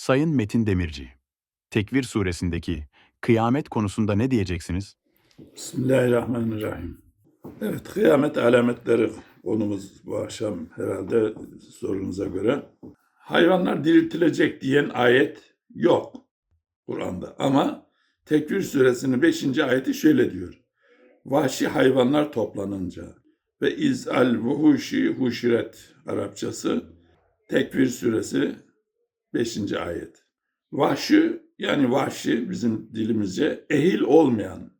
Sayın Metin Demirci, Tekvir suresindeki kıyamet konusunda ne diyeceksiniz? Bismillahirrahmanirrahim. Evet, kıyamet alametleri konumuz bu akşam herhalde sorunuza göre. Hayvanlar diriltilecek diyen ayet yok Kur'an'da. Ama Tekvir suresinin 5. ayeti şöyle diyor. Vahşi hayvanlar toplanınca ve iz'al vuhuşi huşiret Arapçası Tekvir suresi 5. ayet. Vahşi yani vahşi bizim dilimizce ehil olmayan,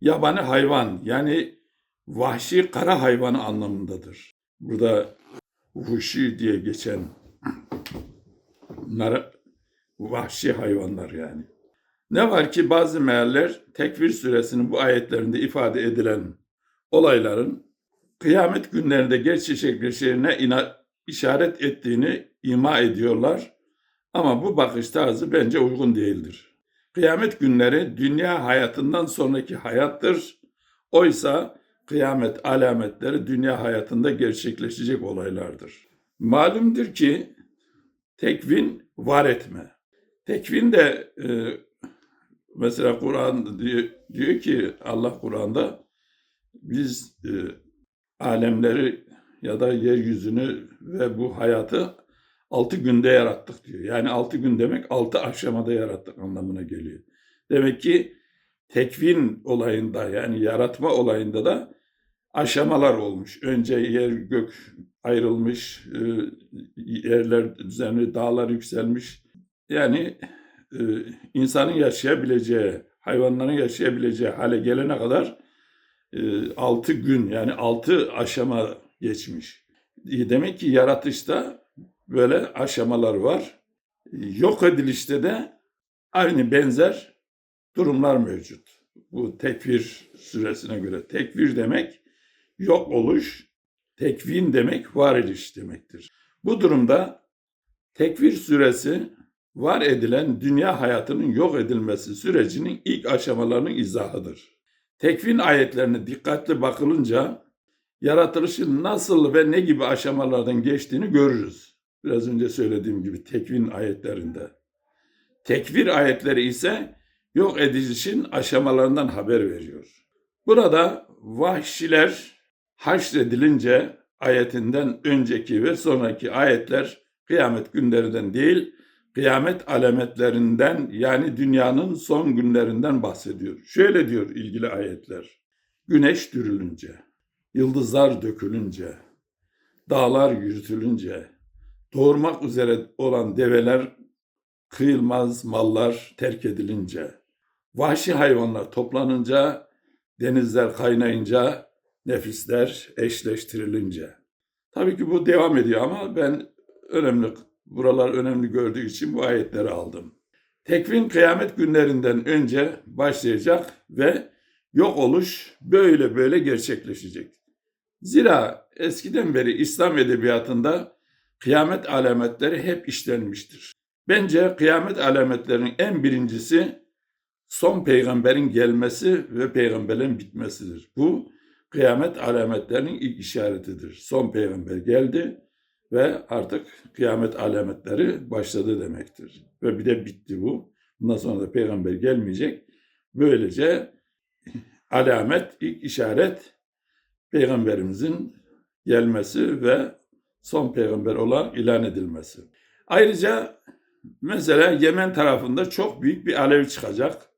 yabani hayvan yani vahşi kara hayvanı anlamındadır. Burada vahşi diye geçen bunlar vahşi hayvanlar yani. Ne var ki bazı mealler Tekvir suresinin bu ayetlerinde ifade edilen olayların kıyamet günlerinde gerçekleşeceğine ina- işaret ettiğini ima ediyorlar. Ama bu bakış tarzı bence uygun değildir. Kıyamet günleri dünya hayatından sonraki hayattır. Oysa kıyamet alametleri dünya hayatında gerçekleşecek olaylardır. Malumdur ki tekvin var etme. Tekvin de e, mesela Kur'an diyor, diyor ki Allah Kur'an'da biz e, alemleri ya da yeryüzünü ve bu hayatı altı günde yarattık diyor. Yani altı gün demek altı aşamada yarattık anlamına geliyor. Demek ki tekvin olayında yani yaratma olayında da aşamalar olmuş. Önce yer gök ayrılmış, e, yerler düzenli, dağlar yükselmiş. Yani e, insanın yaşayabileceği, hayvanların yaşayabileceği hale gelene kadar e, altı gün yani altı aşama geçmiş. E, Demek ki yaratışta böyle aşamalar var. Yok edilişte de aynı benzer durumlar mevcut. Bu tekvir süresine göre. Tekvir demek yok oluş, tekvin demek var ediş demektir. Bu durumda tekvir süresi var edilen dünya hayatının yok edilmesi sürecinin ilk aşamalarının izahıdır. Tekvin ayetlerine dikkatli bakılınca yaratılışın nasıl ve ne gibi aşamalardan geçtiğini görürüz. Biraz önce söylediğim gibi tekvin ayetlerinde. Tekvir ayetleri ise yok edilişin aşamalarından haber veriyor. Burada vahşiler haşredilince ayetinden önceki ve sonraki ayetler kıyamet günlerinden değil, kıyamet alametlerinden yani dünyanın son günlerinden bahsediyor. Şöyle diyor ilgili ayetler. Güneş dürülünce, yıldızlar dökülünce, dağlar yürütülünce, doğurmak üzere olan develer kıyılmaz mallar terk edilince, vahşi hayvanlar toplanınca, denizler kaynayınca, nefisler eşleştirilince. Tabii ki bu devam ediyor ama ben önemli, buralar önemli gördüğü için bu ayetleri aldım. Tekvin kıyamet günlerinden önce başlayacak ve yok oluş böyle böyle gerçekleşecek. Zira eskiden beri İslam edebiyatında kıyamet alametleri hep işlenmiştir. Bence kıyamet alametlerinin en birincisi son peygamberin gelmesi ve peygamberlerin bitmesidir. Bu kıyamet alametlerinin ilk işaretidir. Son peygamber geldi ve artık kıyamet alametleri başladı demektir. Ve bir de bitti bu. Bundan sonra da peygamber gelmeyecek. Böylece alamet, ilk işaret peygamberimizin gelmesi ve son peygamber olan ilan edilmesi. Ayrıca mesela Yemen tarafında çok büyük bir alev çıkacak.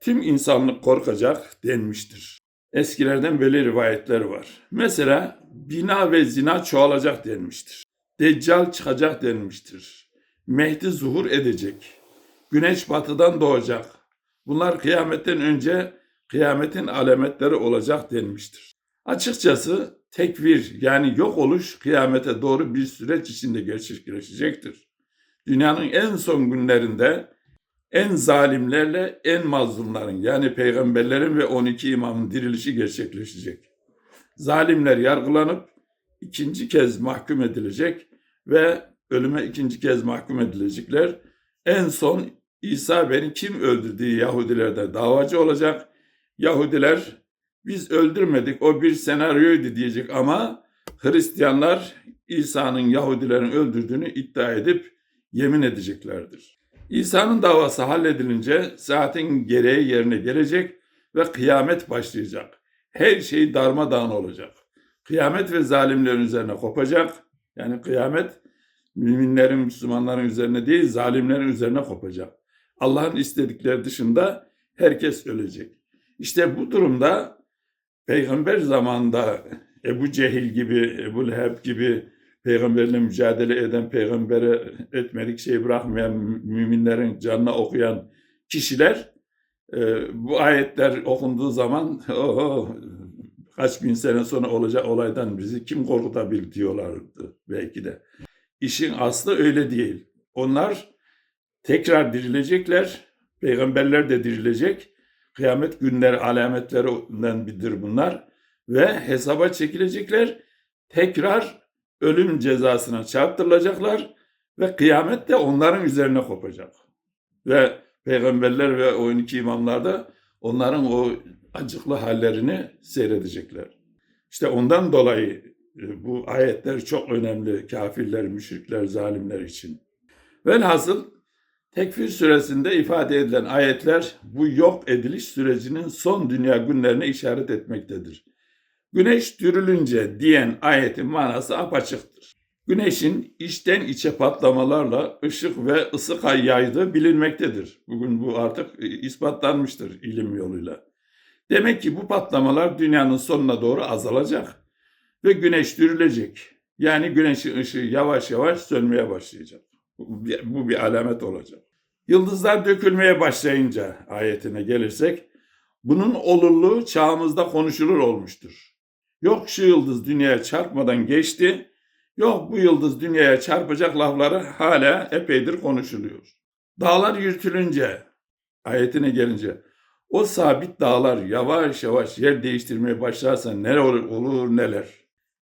Tüm insanlık korkacak denmiştir. Eskilerden böyle rivayetler var. Mesela bina ve zina çoğalacak denmiştir. Deccal çıkacak denmiştir. Mehdi zuhur edecek. Güneş batıdan doğacak. Bunlar kıyametten önce kıyametin alametleri olacak denmiştir. Açıkçası tekvir yani yok oluş kıyamete doğru bir süreç içinde gerçekleşecektir. Dünyanın en son günlerinde en zalimlerle en mazlumların yani peygamberlerin ve 12 imamın dirilişi gerçekleşecek. Zalimler yargılanıp ikinci kez mahkum edilecek ve ölüme ikinci kez mahkum edilecekler. En son İsa beni kim öldürdüğü Yahudilerde davacı olacak. Yahudiler biz öldürmedik o bir senaryoydu diyecek ama Hristiyanlar İsa'nın Yahudilerin öldürdüğünü iddia edip yemin edeceklerdir. İsa'nın davası halledilince saatin gereği yerine gelecek ve kıyamet başlayacak. Her şey darmadağın olacak. Kıyamet ve zalimlerin üzerine kopacak. Yani kıyamet müminlerin, Müslümanların üzerine değil, zalimlerin üzerine kopacak. Allah'ın istedikleri dışında herkes ölecek. İşte bu durumda peygamber zamanında Ebu Cehil gibi, Ebu Leheb gibi peygamberle mücadele eden, peygambere etmedik şey bırakmayan, müminlerin canına okuyan kişiler e, bu ayetler okunduğu zaman oho, kaç bin sene sonra olacak olaydan bizi kim korkutabilir diyorlardı belki de. İşin aslı öyle değil. Onlar tekrar dirilecekler. Peygamberler de dirilecek. Kıyamet günleri alametlerinden biridir bunlar. Ve hesaba çekilecekler. Tekrar ölüm cezasına çarptırılacaklar. Ve kıyamet de onların üzerine kopacak. Ve peygamberler ve 12 imamlar da onların o acıklı hallerini seyredecekler. İşte ondan dolayı e, bu ayetler çok önemli kafirler, müşrikler, zalimler için. Velhasıl Tekfir suresinde ifade edilen ayetler bu yok ediliş sürecinin son dünya günlerine işaret etmektedir. Güneş dürülünce diyen ayetin manası apaçıktır. Güneşin içten içe patlamalarla ışık ve ısı yaydığı bilinmektedir. Bugün bu artık ispatlanmıştır ilim yoluyla. Demek ki bu patlamalar dünyanın sonuna doğru azalacak ve güneş dürülecek. Yani güneşin ışığı yavaş yavaş sönmeye başlayacak. Bu bir, alamet olacak. Yıldızlar dökülmeye başlayınca ayetine gelirsek, bunun olurluğu çağımızda konuşulur olmuştur. Yok şu yıldız dünyaya çarpmadan geçti, yok bu yıldız dünyaya çarpacak lafları hala epeydir konuşuluyor. Dağlar yürütülünce, ayetine gelince, o sabit dağlar yavaş yavaş yer değiştirmeye başlarsa neler olur, olur neler.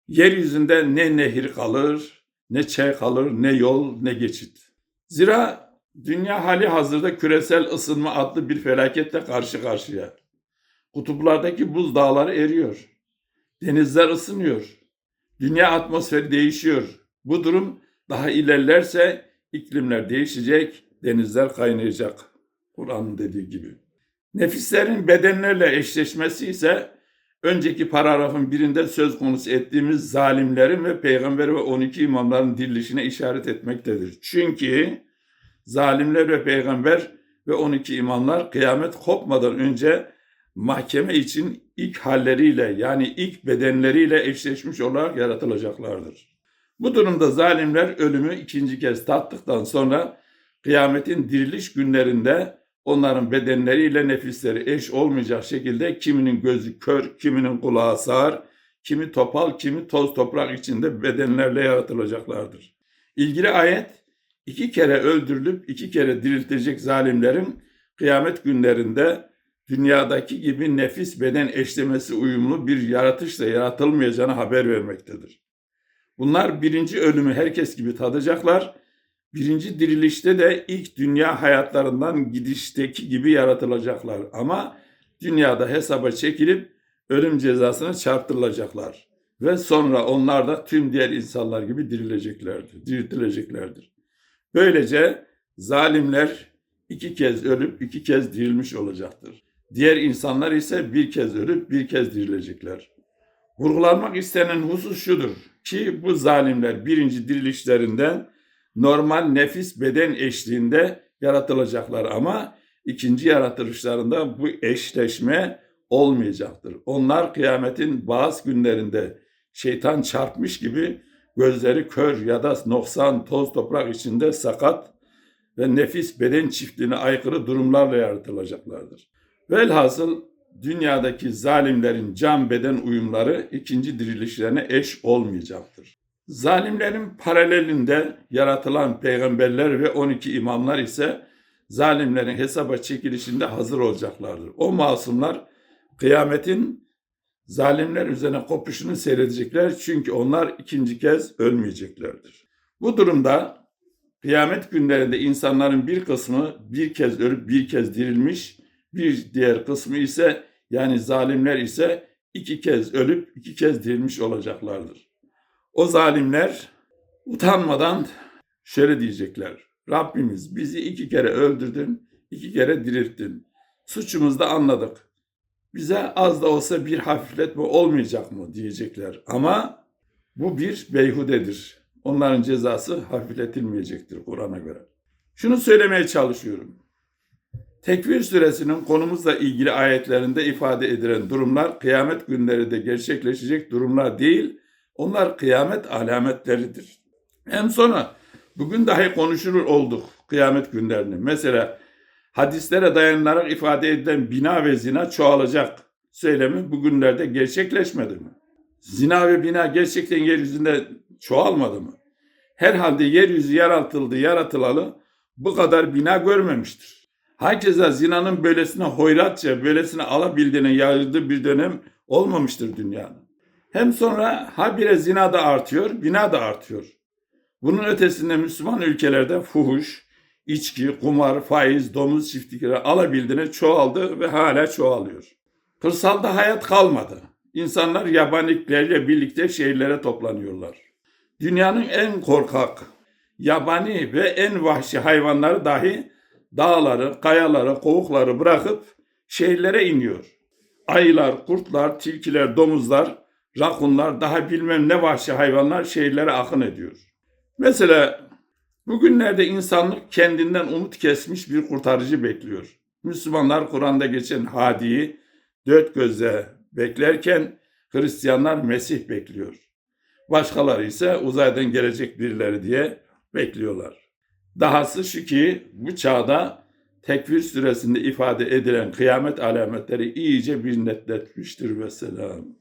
Yeryüzünde ne nehir kalır, ne çay kalır, ne yol, ne geçit. Zira dünya hali hazırda küresel ısınma adlı bir felaketle karşı karşıya. Kutuplardaki buz dağları eriyor. Denizler ısınıyor. Dünya atmosferi değişiyor. Bu durum daha ilerlerse iklimler değişecek, denizler kaynayacak. Kur'an'ın dediği gibi. Nefislerin bedenlerle eşleşmesi ise önceki paragrafın birinde söz konusu ettiğimiz zalimlerin ve peygamber ve 12 imamların dirilişine işaret etmektedir. Çünkü zalimler ve peygamber ve 12 imamlar kıyamet kopmadan önce mahkeme için ilk halleriyle yani ilk bedenleriyle eşleşmiş olarak yaratılacaklardır. Bu durumda zalimler ölümü ikinci kez tattıktan sonra kıyametin diriliş günlerinde onların bedenleriyle nefisleri eş olmayacak şekilde kiminin gözü kör, kiminin kulağı sağır, kimi topal, kimi toz toprak içinde bedenlerle yaratılacaklardır. İlgili ayet iki kere öldürülüp iki kere diriltecek zalimlerin kıyamet günlerinde dünyadaki gibi nefis beden eşlemesi uyumlu bir yaratışla yaratılmayacağını haber vermektedir. Bunlar birinci ölümü herkes gibi tadacaklar. Birinci dirilişte de ilk dünya hayatlarından gidişteki gibi yaratılacaklar. Ama dünyada hesaba çekilip ölüm cezasına çarptırılacaklar. Ve sonra onlar da tüm diğer insanlar gibi dirileceklerdir, diriltileceklerdir. Böylece zalimler iki kez ölüp iki kez dirilmiş olacaktır. Diğer insanlar ise bir kez ölüp bir kez dirilecekler. Vurgulanmak istenen husus şudur ki bu zalimler birinci dirilişlerinden normal nefis beden eşliğinde yaratılacaklar ama ikinci yaratılışlarında bu eşleşme olmayacaktır. Onlar kıyametin bazı günlerinde şeytan çarpmış gibi gözleri kör ya da noksan toz toprak içinde sakat ve nefis beden çiftliğine aykırı durumlarla yaratılacaklardır. Velhasıl dünyadaki zalimlerin can beden uyumları ikinci dirilişlerine eş olmayacaktır. Zalimlerin paralelinde yaratılan peygamberler ve 12 imamlar ise zalimlerin hesaba çekilişinde hazır olacaklardır. O masumlar kıyametin zalimler üzerine kopuşunu seyredecekler çünkü onlar ikinci kez ölmeyeceklerdir. Bu durumda kıyamet günlerinde insanların bir kısmı bir kez ölüp bir kez dirilmiş, bir diğer kısmı ise yani zalimler ise iki kez ölüp iki kez dirilmiş olacaklardır. O zalimler utanmadan şöyle diyecekler. Rabbimiz bizi iki kere öldürdün, iki kere dirilttin. Suçumuzu da anladık. Bize az da olsa bir hafifletme olmayacak mı diyecekler. Ama bu bir beyhudedir. Onların cezası hafifletilmeyecektir Kur'an'a göre. Şunu söylemeye çalışıyorum. Tekvir suresinin konumuzla ilgili ayetlerinde ifade edilen durumlar kıyamet günlerinde gerçekleşecek durumlar değil, onlar kıyamet alametleridir. Hem sonra bugün dahi konuşur olduk kıyamet günlerini. Mesela hadislere dayanarak ifade edilen bina ve zina çoğalacak söylemi bugünlerde gerçekleşmedi mi? Zina ve bina gerçekten yeryüzünde çoğalmadı mı? Herhalde yeryüzü yaratıldı, yaratılalı bu kadar bina görmemiştir. Herkese zinanın böylesine hoyratça, böylesine alabildiğine yayıldığı bir dönem olmamıştır dünyanın. Hem sonra habire zina da artıyor, bina da artıyor. Bunun ötesinde Müslüman ülkelerde fuhuş, içki, kumar, faiz, domuz çiftlikleri alabildiğine çoğaldı ve hala çoğalıyor. Kırsalda hayat kalmadı. İnsanlar yabaniklerle birlikte şehirlere toplanıyorlar. Dünyanın en korkak, yabani ve en vahşi hayvanları dahi dağları, kayaları, kovukları bırakıp şehirlere iniyor. Ayılar, kurtlar, tilkiler, domuzlar, rakunlar, daha bilmem ne vahşi hayvanlar şehirlere akın ediyor. Mesela bugünlerde insanlık kendinden umut kesmiş bir kurtarıcı bekliyor. Müslümanlar Kur'an'da geçen Hadi'yi dört gözle beklerken Hristiyanlar Mesih bekliyor. Başkaları ise uzaydan gelecek birileri diye bekliyorlar. Dahası şu ki bu çağda tekvir süresinde ifade edilen kıyamet alametleri iyice bir netletmiştir ve selam.